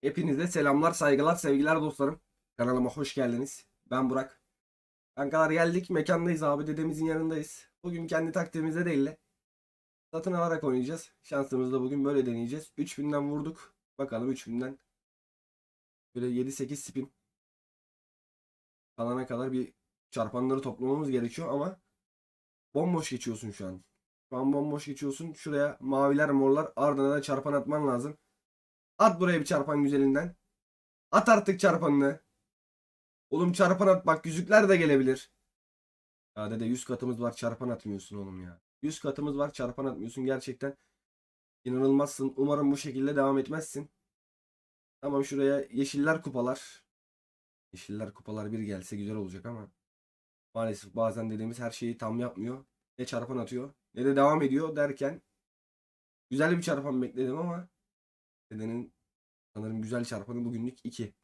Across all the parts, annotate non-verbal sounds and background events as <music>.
Hepinize selamlar, saygılar, sevgiler dostlarım. Kanalıma hoş geldiniz. Ben Burak. Kankalar geldik. Mekandayız abi. Dedemizin yanındayız. Bugün kendi taktiğimizde değil de satın alarak oynayacağız. Şansımızı da bugün böyle deneyeceğiz. 3000'den vurduk. Bakalım 3000'den böyle 7-8 spin kalana kadar bir çarpanları toplamamız gerekiyor ama bomboş geçiyorsun şu an. Şu an bomboş geçiyorsun. Şuraya maviler morlar ardına da çarpan atman lazım. At buraya bir çarpan güzelinden. At artık çarpanını. Oğlum çarpan at bak yüzükler de gelebilir. Ya dede 100 katımız var çarpan atmıyorsun oğlum ya. 100 katımız var çarpan atmıyorsun gerçekten. İnanılmazsın. Umarım bu şekilde devam etmezsin. Tamam şuraya yeşiller kupalar. Yeşiller kupalar bir gelse güzel olacak ama maalesef bazen dediğimiz her şeyi tam yapmıyor. Ne çarpan atıyor ne de devam ediyor derken güzel bir çarpan bekledim ama dedenin sanırım güzel çarpanı bugünlük 2.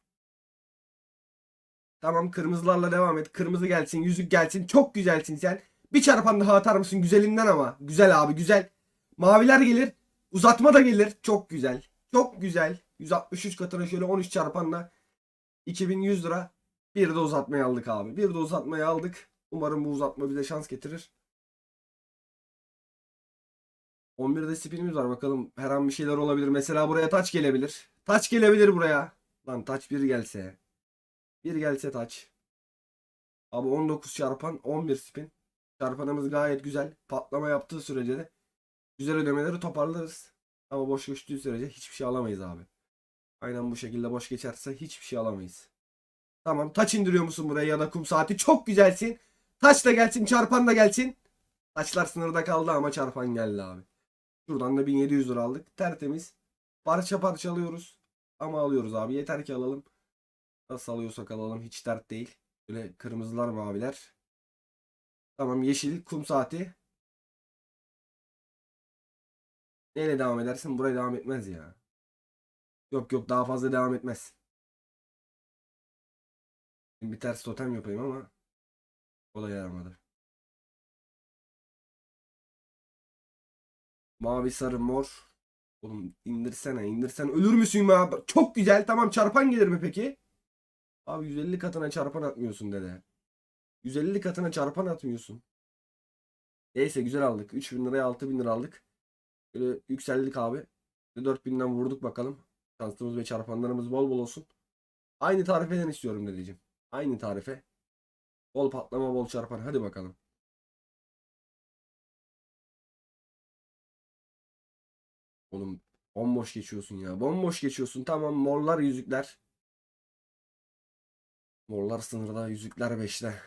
Tamam kırmızılarla devam et. Kırmızı gelsin, yüzük gelsin. Çok güzelsin sen. Bir çarpan daha atar mısın güzelinden ama. Güzel abi güzel. Maviler gelir. Uzatma da gelir. Çok güzel. Çok güzel. 163 katına şöyle 13 çarpanla 2100 lira. Bir de uzatmayı aldık abi. Bir de uzatmayı aldık. Umarım bu uzatma bize şans getirir. 11'de spinimiz var. Bakalım her an bir şeyler olabilir. Mesela buraya taç gelebilir. Taç gelebilir buraya. Lan taç bir gelse. Bir gelse taç. Abi 19 çarpan 11 spin. Çarpanımız gayet güzel. Patlama yaptığı sürece de güzel ödemeleri toparlarız. Ama boş geçtiği sürece hiçbir şey alamayız abi. Aynen bu şekilde boş geçerse hiçbir şey alamayız. Tamam taç indiriyor musun buraya ya da kum saati çok güzelsin. Taç da gelsin çarpan da gelsin. Taçlar sınırda kaldı ama çarpan geldi abi. Şuradan da 1700 lira aldık. Tertemiz. Parça parça alıyoruz. Ama alıyoruz abi. Yeter ki alalım. Nasıl alıyorsak alalım. Hiç dert değil. Böyle kırmızılar maviler. Tamam yeşil kum saati. Neyle devam edersin? Buraya devam etmez ya. Yok yok daha fazla devam etmez. Bir ters totem yapayım ama o da yaramadı. Mavi sarı mor. Oğlum indirsene indirsene. Ölür müsün ya? Çok güzel. Tamam çarpan gelir mi peki? Abi 150 katına çarpan atmıyorsun dede. 150 katına çarpan atmıyorsun. Neyse güzel aldık. 3000 liraya 6000 lira aldık. Böyle yükseldik abi. 4000'den vurduk bakalım. Şansımız ve çarpanlarımız bol bol olsun. Aynı tarifeden istiyorum dedeciğim. Aynı tarife. Bol patlama bol çarpan. Hadi bakalım. Oğlum bomboş geçiyorsun ya. Bomboş geçiyorsun. Tamam morlar yüzükler. Morlar sınırda yüzükler 5'te.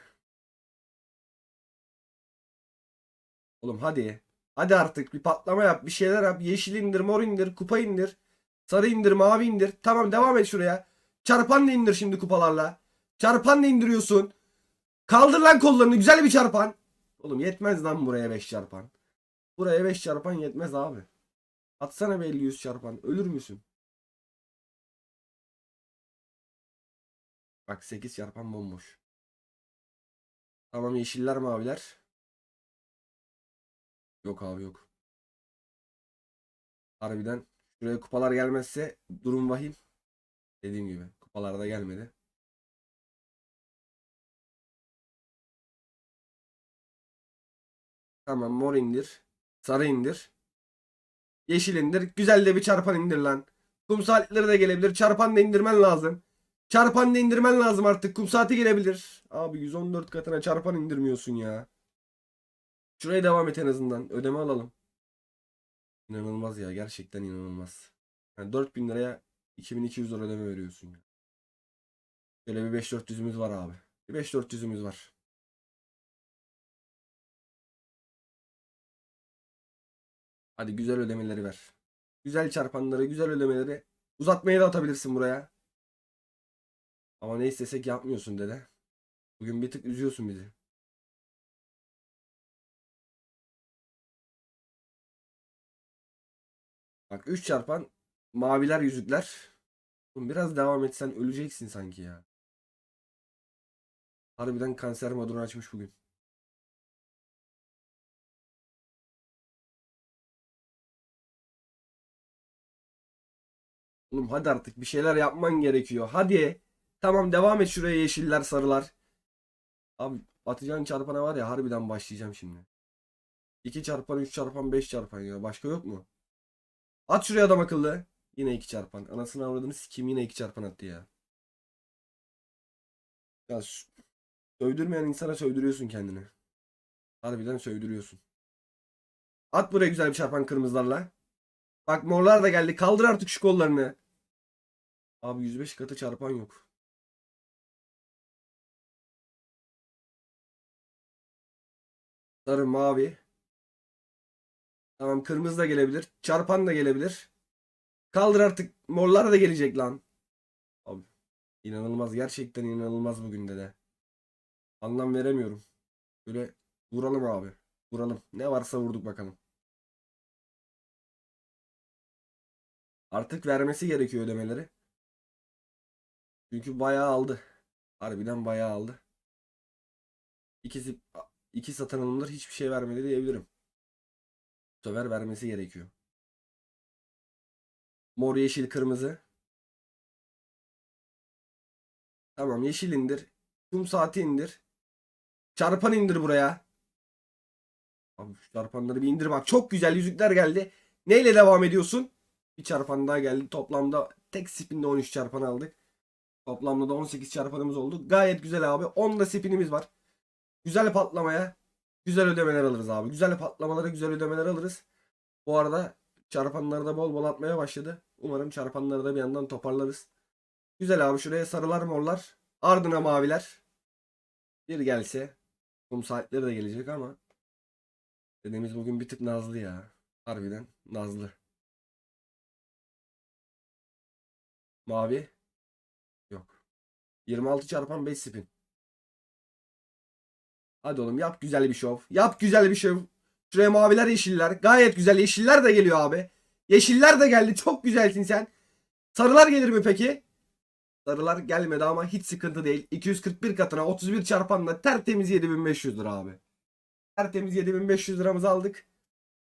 Oğlum hadi. Hadi artık bir patlama yap. Bir şeyler yap. Yeşil indir, mor indir, kupa indir. Sarı indir, mavi indir. Tamam devam et şuraya. Çarpan da indir şimdi kupalarla. Çarpan da indiriyorsun. Kaldır lan kollarını. Güzel bir çarpan. Oğlum yetmez lan buraya 5 çarpan. Buraya 5 çarpan yetmez abi. Atsana be 50 100 çarpan. Ölür müsün? Bak 8 çarpan bomboş. Tamam yeşiller maviler. Yok abi yok. Harbiden şuraya kupalar gelmezse durum vahim. Dediğim gibi kupalar da gelmedi. Tamam mor indir. Sarı indir. Yeşil indir. Güzel de bir çarpan indir lan. Kum saatleri de gelebilir. Çarpan da indirmen lazım. Çarpan da indirmen lazım artık. Kum saati gelebilir. Abi 114 katına çarpan indirmiyorsun ya. Şuraya devam et en azından. Ödeme alalım. İnanılmaz ya. Gerçekten inanılmaz. Yani 4000 liraya 2200 lira ödeme veriyorsun ya. Şöyle bir 5400'ümüz var abi. Bir 5400'ümüz var. Hadi güzel ödemeleri ver. Güzel çarpanları, güzel ödemeleri. Uzatmaya da atabilirsin buraya. Ama ne istesek yapmıyorsun dede. Bugün bir tık üzüyorsun bizi. Bak 3 çarpan maviler yüzükler. Oğlum biraz devam etsen öleceksin sanki ya. Harbiden kanser modunu açmış bugün. Oğlum hadi artık bir şeyler yapman gerekiyor. Hadi. Tamam devam et şuraya yeşiller sarılar. Abi atacağın çarpana var ya harbiden başlayacağım şimdi. 2 çarpan 3 çarpan 5 çarpan ya. Başka yok mu? At şuraya adam akıllı. Yine 2 çarpan. Anasını avradını sikeyim yine 2 çarpan attı ya. Ya sövdürmeyen insana sövdürüyorsun kendini. Harbiden sövdürüyorsun. At buraya güzel bir çarpan kırmızılarla. Bak morlar da geldi. Kaldır artık şu kollarını. Abi 105 katı çarpan yok. Sarı mavi. Tamam kırmızı da gelebilir. Çarpan da gelebilir. Kaldır artık. Morlar da gelecek lan. Abi inanılmaz. Gerçekten inanılmaz bugün de de. Anlam veremiyorum. Böyle vuralım abi. Vuralım. Ne varsa vurduk bakalım. Artık vermesi gerekiyor ödemeleri. Çünkü bayağı aldı. Harbiden bayağı aldı. İkisi iki satın alımlar hiçbir şey vermedi diyebilirim. Bu sefer vermesi gerekiyor. Mor, yeşil, kırmızı. Tamam yeşil indir. Kum saati indir. Çarpan indir buraya. Abi şu çarpanları bir indir bak. Çok güzel yüzükler geldi. Neyle devam ediyorsun? Bir çarpan daha geldi. Toplamda tek spinde 13 çarpan aldık. Toplamda da 18 çarpanımız oldu. Gayet güzel abi. 10 da spinimiz var. Güzel patlamaya güzel ödemeler alırız abi. Güzel patlamalara güzel ödemeler alırız. Bu arada çarpanları da bol bol atmaya başladı. Umarım çarpanları da bir yandan toparlarız. Güzel abi şuraya sarılar morlar. Ardına maviler. Bir gelse. Kum saatleri de gelecek ama. Dediğimiz bugün bir tık nazlı ya. Harbiden nazlı. Mavi. Yok. 26 çarpan 5 spin. Hadi oğlum yap güzel bir şov. Yap güzel bir şov. Şuraya maviler yeşiller. Gayet güzel. Yeşiller de geliyor abi. Yeşiller de geldi. <laughs> Çok güzelsin sen. Sarılar gelir mi peki? Sarılar gelmedi ama hiç sıkıntı değil. 241 katına 31 çarpanla tertemiz 7500 lira abi. Tertemiz 7500 liramızı aldık.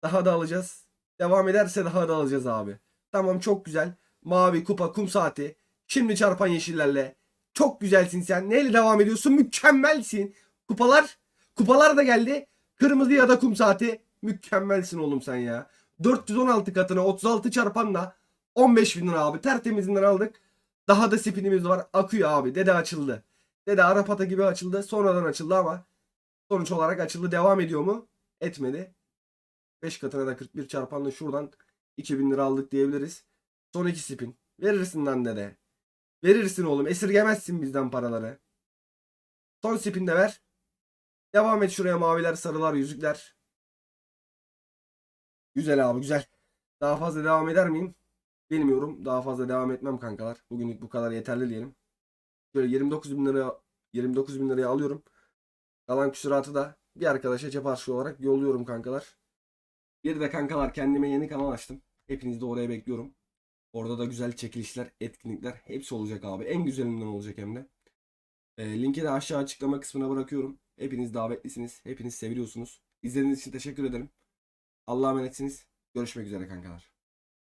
Daha da alacağız. Devam ederse daha da alacağız abi. Tamam çok güzel. Mavi kupa kum saati. Şimdi çarpan yeşillerle. Çok güzelsin sen. Neyle devam ediyorsun? Mükemmelsin. Kupalar. Kupalar da geldi. Kırmızı ya da kum saati. Mükemmelsin oğlum sen ya. 416 katına 36 çarpanla 15 bin lira abi. Tertemizinden aldık. Daha da spinimiz var. Akıyor abi. Dede açıldı. Dede Arapata gibi açıldı. Sonradan açıldı ama sonuç olarak açıldı. Devam ediyor mu? Etmedi. 5 katına da 41 çarpanla şuradan 2000 lira aldık diyebiliriz. Son iki spin. Verirsin lan dede. Verirsin oğlum. Esirgemezsin bizden paraları. Son spin de ver. Devam et şuraya maviler, sarılar, yüzükler. Güzel abi güzel. Daha fazla devam eder miyim? Bilmiyorum. Daha fazla devam etmem kankalar. Bugünlük bu kadar yeterli diyelim. Şöyle 29 bin liraya 29 bin liraya alıyorum. Kalan küsuratı da bir arkadaşa cep olarak yolluyorum kankalar. Bir de kankalar kendime yeni kanal açtım. Hepinizi de oraya bekliyorum. Orada da güzel çekilişler, etkinlikler hepsi olacak abi. En güzelinden olacak hem de. E, linki de aşağı açıklama kısmına bırakıyorum. Hepiniz davetlisiniz. Hepiniz seviliyorsunuz. İzlediğiniz için teşekkür ederim. Allah'a emanetsiniz. Görüşmek üzere kankalar.